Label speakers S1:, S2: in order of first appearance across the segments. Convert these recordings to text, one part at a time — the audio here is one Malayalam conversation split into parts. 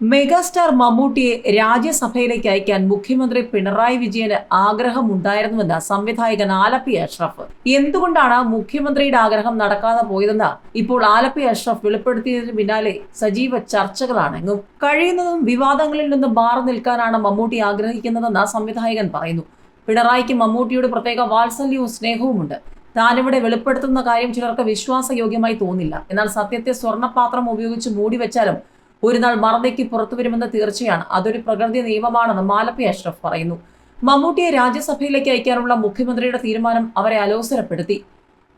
S1: മെഗാസ്റ്റാർ മമ്മൂട്ടിയെ രാജ്യസഭയിലേക്ക് അയക്കാൻ മുഖ്യമന്ത്രി പിണറായി വിജയന് ആഗ്രഹമുണ്ടായിരുന്നുവെന്ന് സംവിധായകൻ ആലപ്പി അഷ്റഫ്. എന്തുകൊണ്ടാണ് മുഖ്യമന്ത്രിയുടെ ആഗ്രഹം നടക്കാതെ പോയതെന്ന് ഇപ്പോൾ ആലപ്പി അഷ്റഫ് വെളിപ്പെടുത്തിയതിന് പിന്നാലെ സജീവ ചർച്ചകളാണെങ്ങും കഴിയുന്നതും വിവാദങ്ങളിൽ നിന്നും മാറി നിൽക്കാനാണ് മമ്മൂട്ടി ആഗ്രഹിക്കുന്നതെന്ന് സംവിധായകൻ പറയുന്നു. പിണറായിക്ക് മമ്മൂട്ടിയുടെ പ്രത്യേക വാത്സല്യവും സ്നേഹവുമുണ്ട്. താനിവിടെ വെളിപ്പെടുത്തുന്ന കാര്യം ചിലർക്ക് വിശ്വാസയോഗ്യമായി തോന്നില്ല. എന്നാൽ സത്യത്തെ സ്വർണപാത്രം ഉപയോഗിച്ച് മൂടിവെച്ചാലും ഒരു നാൾ മറന്നേക്ക് പുറത്തു വരുമെന്ന തീർച്ചയാണ്. അതൊരു പ്രകൃതി നിയമമാണെന്ന് മാലപ്പി അഷ്റഫ് പറയുന്നു. മമ്മൂട്ടിയെ രാജ്യസഭയിലേക്ക് അയക്കാനുള്ള മുഖ്യമന്ത്രിയുടെ തീരുമാനം അവരെ അലോസരപ്പെടുത്തി.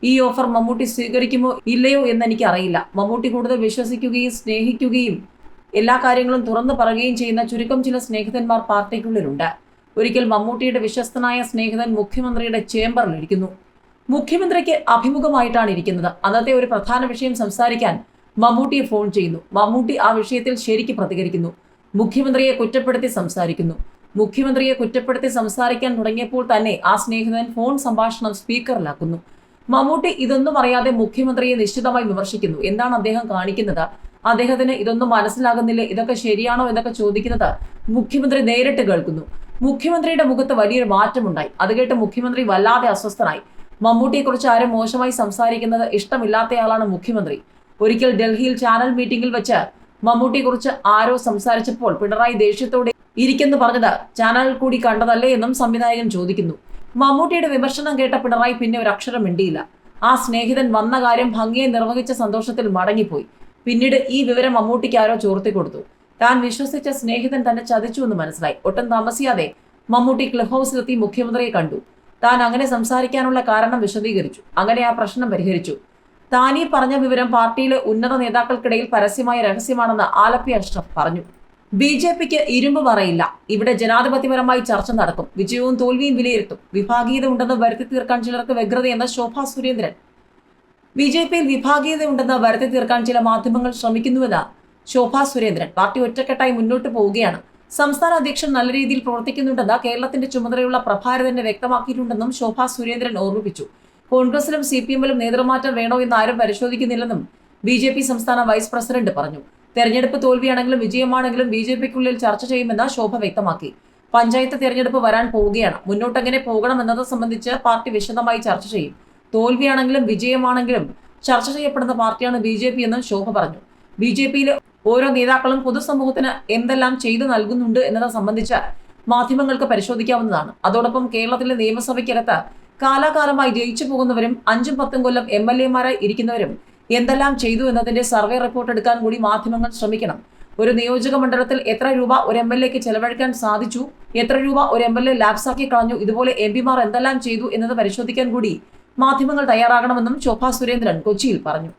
S1: ഈ ഓഫർ മമ്മൂട്ടി സ്വീകരിക്കുമോ ഇല്ലയോ എന്ന് എനിക്ക് അറിയില്ല മമ്മൂട്ടി കൂടുതൽ വിശ്വസിക്കുകയും സ്നേഹിക്കുകയും എല്ലാ കാര്യങ്ങളും തുറന്നു പറയുകയും ചെയ്യുന്ന ചുരുക്കം ചില സ്നേഹിതന്മാർ പാർട്ടിക്കുള്ളിലുണ്ട്. ഒരിക്കൽ മമ്മൂട്ടിയുടെ വിശ്വസ്തനായ സ്നേഹിതൻ മുഖ്യമന്ത്രിയുടെ ചേംബറിലിരിക്കുന്നു. മുഖ്യമന്ത്രിക്ക് അഭിമുഖമായിട്ടാണ് ഇരിക്കുന്നത്. അന്നത്തെ ഒരു പ്രധാന വിഷയം സംസാരിക്കാൻ മമ്മൂട്ടിയെ ഫോൺ ചെയ്യുന്നു. മമ്മൂട്ടി ആ വിഷയത്തിൽ ശരിക്ക് പ്രതികരിക്കുന്നു. മുഖ്യമന്ത്രിയെ കുറ്റപ്പെടുത്തി സംസാരിക്കുന്നു. മുഖ്യമന്ത്രിയെ കുറ്റപ്പെടുത്തി സംസാരിക്കാൻ തുടങ്ങിയപ്പോൾ തന്നെ ആ സ്നേഹിതൻ ഫോൺ സംഭാഷണം സ്പീക്കറിലാക്കുന്നു. മമ്മൂട്ടി ഇതൊന്നും അറിയാതെ മുഖ്യമന്ത്രിയെ നിശ്ചിതമായി വിമർശിക്കുന്നു. എന്താണ് അദ്ദേഹം കാണിക്കുന്നത്? അദ്ദേഹത്തിന് ഇതൊന്നും മനസ്സിലാകുന്നില്ല? ഇതൊക്കെ ശരിയാണോ എന്നൊക്കെ ചോദിക്കുന്നത് മുഖ്യമന്ത്രി നേരിട്ട് കേൾക്കുന്നു. മുഖ്യമന്ത്രിയുടെ മുഖത്ത് വലിയൊരു മാറ്റമുണ്ടായി. അത് കേട്ട് മുഖ്യമന്ത്രി വല്ലാതെ അസ്വസ്ഥനായി. മമ്മൂട്ടിയെക്കുറിച്ച് ആരും മോശമായി സംസാരിക്കുന്നത് ഇഷ്ടമില്ലാത്തയാളാണ് മുഖ്യമന്ത്രി. ഒരിക്കൽ ഡൽഹിയിൽ ചാനൽ മീറ്റിംഗിൽ വെച്ച് മമ്മൂട്ടിയെക്കുറിച്ച് ആരോ സംസാരിച്ചപ്പോൾ പിണറായി ദേഷ്യത്തോടെ ഇരിക്കെന്ന് പറഞ്ഞത് ചാനൽ കൂടി കണ്ടതല്ലേ എന്നും സംവിധായകൻ ചോദിക്കുന്നു. മമ്മൂട്ടിയുടെ വിമർശനം കേട്ട പിണറായി പിന്നെ ഒരു അക്ഷരം മിണ്ടിയില്ല. ആ സ്നേഹിതൻ വന്ന കാര്യം ഭംഗിയെ നിർവഹിച്ച സന്തോഷത്തിൽ മടങ്ങിപ്പോയി. പിന്നീട് ഈ വിവരം മമ്മൂട്ടിക്ക് ആരോ ചോർത്തി കൊടുത്തു. താൻ വിശ്വസിച്ച സ്നേഹിതൻ തന്നെ ചതിച്ചു എന്ന് മനസ്സിലായി. ഒട്ടും താമസിയാതെ മമ്മൂട്ടി ക്ലബ് ഹൗസിലെത്തി മുഖ്യമന്ത്രിയെ കണ്ടു. താൻ അങ്ങനെ സംസാരിക്കാനുള്ള കാരണം വിശദീകരിച്ചു. അങ്ങനെ ആ പ്രശ്നം പരിഹരിച്ചു. താനീ പറഞ്ഞ വിവരം പാർട്ടിയിലെ ഉന്നത നേതാക്കൾക്കിടയിൽ പരസ്യമായ രഹസ്യമാണെന്ന് ആലപ്പി അഷ്റഫ് പറഞ്ഞു. ബി ജെ പിക്ക് ഇരുമ്പ് പറയില്ല ഇവിടെ ജനാധിപത്യപരമായി ചർച്ച നടക്കും. വിജയവും തോൽവിയും വിലയിരുത്തും. വിഭാഗീയത ഉണ്ടെന്ന് വരുത്തി തീർക്കാൻ ചിലർക്ക് വ്യഗ്രതയെന്ന് ശോഭാ സുരേന്ദ്രൻ. ബി ജെ പിയിൽ വിഭാഗീയത ഉണ്ടെന്ന് വരുത്തി തീർക്കാൻ ചില മാധ്യമങ്ങൾ ശ്രമിക്കുന്നുവെന്ന് ശോഭാ സുരേന്ദ്രൻ. പാർട്ടി ഒറ്റക്കെട്ടായി മുന്നോട്ട് പോവുകയാണ്. സംസ്ഥാന അധ്യക്ഷൻ നല്ല രീതിയിൽ പ്രവർത്തിക്കുന്നുണ്ടെന്ന് കേരളത്തിന്റെ ചുമതലയുള്ള പ്രഭാരതനെ വ്യക്തമാക്കിയിട്ടുണ്ടെന്നും ശോഭാ സുരേന്ദ്രൻ ഓർമ്മിപ്പിച്ചു. കോൺഗ്രസിലും സി പി എമ്മിലും നേതൃമാറ്റം വേണോ എന്ന് ആരും പരിശോധിക്കുന്നില്ലെന്നും ബി ജെ പി സംസ്ഥാന വൈസ് പ്രസിഡന്റ് പറഞ്ഞു. തെരഞ്ഞെടുപ്പ് തോൽവിയാണെങ്കിലും വിജയമാണെങ്കിലും ബി ജെ പിക്കുള്ളിൽ ചർച്ച ചെയ്യുമെന്ന് ശോഭ വ്യക്തമാക്കി. പഞ്ചായത്ത് തെരഞ്ഞെടുപ്പ് വരാൻ പോവുകയാണ്. മുന്നോട്ടെങ്ങനെ പോകണം എന്നത് സംബന്ധിച്ച് പാർട്ടി വിശദമായി ചർച്ച ചെയ്യും. തോൽവിയാണെങ്കിലും വിജയമാണെങ്കിലും ചർച്ച ചെയ്യപ്പെടുന്ന പാർട്ടിയാണ് ബി ജെ പി എന്നും ശോഭ പറഞ്ഞു. ബി ജെ പിയിലെ ഓരോ നേതാക്കളും പൊതുസമൂഹത്തിന് എന്തെല്ലാം ചെയ്തു നൽകുന്നുണ്ട് എന്നത് സംബന്ധിച്ച് മാധ്യമങ്ങൾക്ക് പരിശോധിക്കാവുന്നതാണ്. അതോടൊപ്പം കേരളത്തിലെ നിയമസഭയ്ക്കകത്ത് കാലാകാലമായി ജയിച്ചു പോകുന്നവരും അഞ്ചും പത്തും കൊല്ലം എം എൽ എമാരായി ഇരിക്കുന്നവരും എന്തെല്ലാം ചെയ്തു എന്നതിന്റെ സർവേ റിപ്പോർട്ട് എടുക്കാൻ കൂടി മാധ്യമങ്ങൾ ശ്രമിക്കണം. ഒരു നിയോജക മണ്ഡലത്തിൽ എത്ര രൂപ ഒരു എം എൽ എക്ക് ചെലവഴിക്കാൻ സാധിച്ചു? എത്ര രൂപ ഒരു എം എൽ എ ലാപ്സാക്കി കളഞ്ഞു? ഇതുപോലെ എം പിമാർ എന്തെല്ലാം ചെയ്തു എന്നത് പരിശോധിക്കാൻ കൂടി മാധ്യമങ്ങൾ തയ്യാറാകണമെന്നും ശോഭാ സുരേന്ദ്രൻ കൊച്ചിയിൽ പറഞ്ഞു.